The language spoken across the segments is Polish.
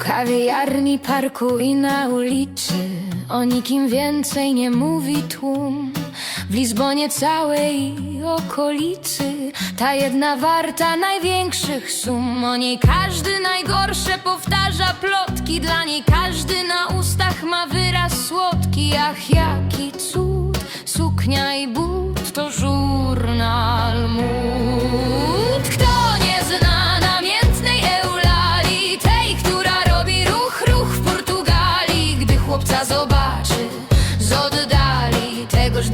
kawiarni, parku i na ulicy. O nikim więcej nie mówi tłum W Lizbonie całej okolicy. Ta jedna warta największych sum. O niej każdy najgorsze powtarza. Plotki Dla niej każdy na ustach ma wyraz słodki. Ach, jaki cud, suknia i but To żurnal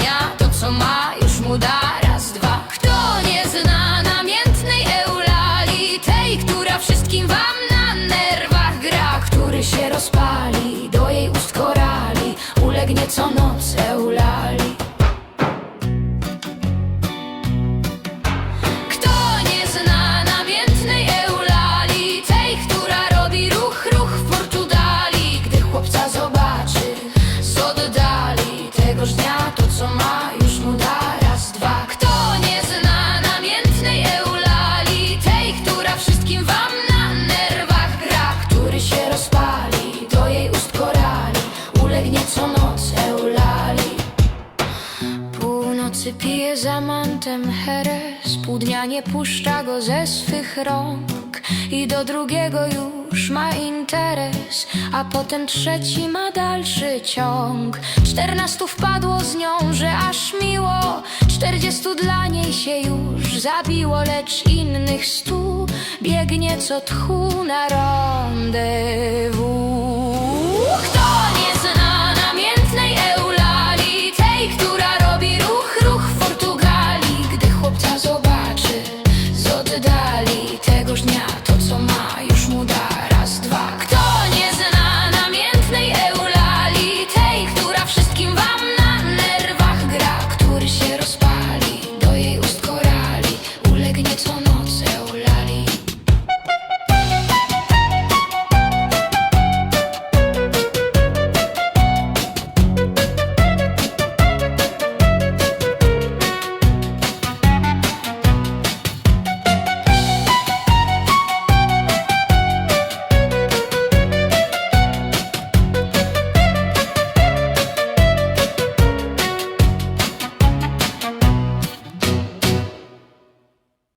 dnia to co ma już mu da raz, dwa. Kto nie zna namiętnej Eulali Tej, która wszystkim wam na nerwach gra Który się rozpali Północy pije za mantem heres? Pół dnia nie puszcza go ze swych rąk. I do drugiego już ma interes A potem trzeci ma dalszy ciąg. Czternastu wpadło z nią, że aż miło. Czterdziestu dla niej się już zabiło Lecz innych stu biegnie co tchu na rendezvous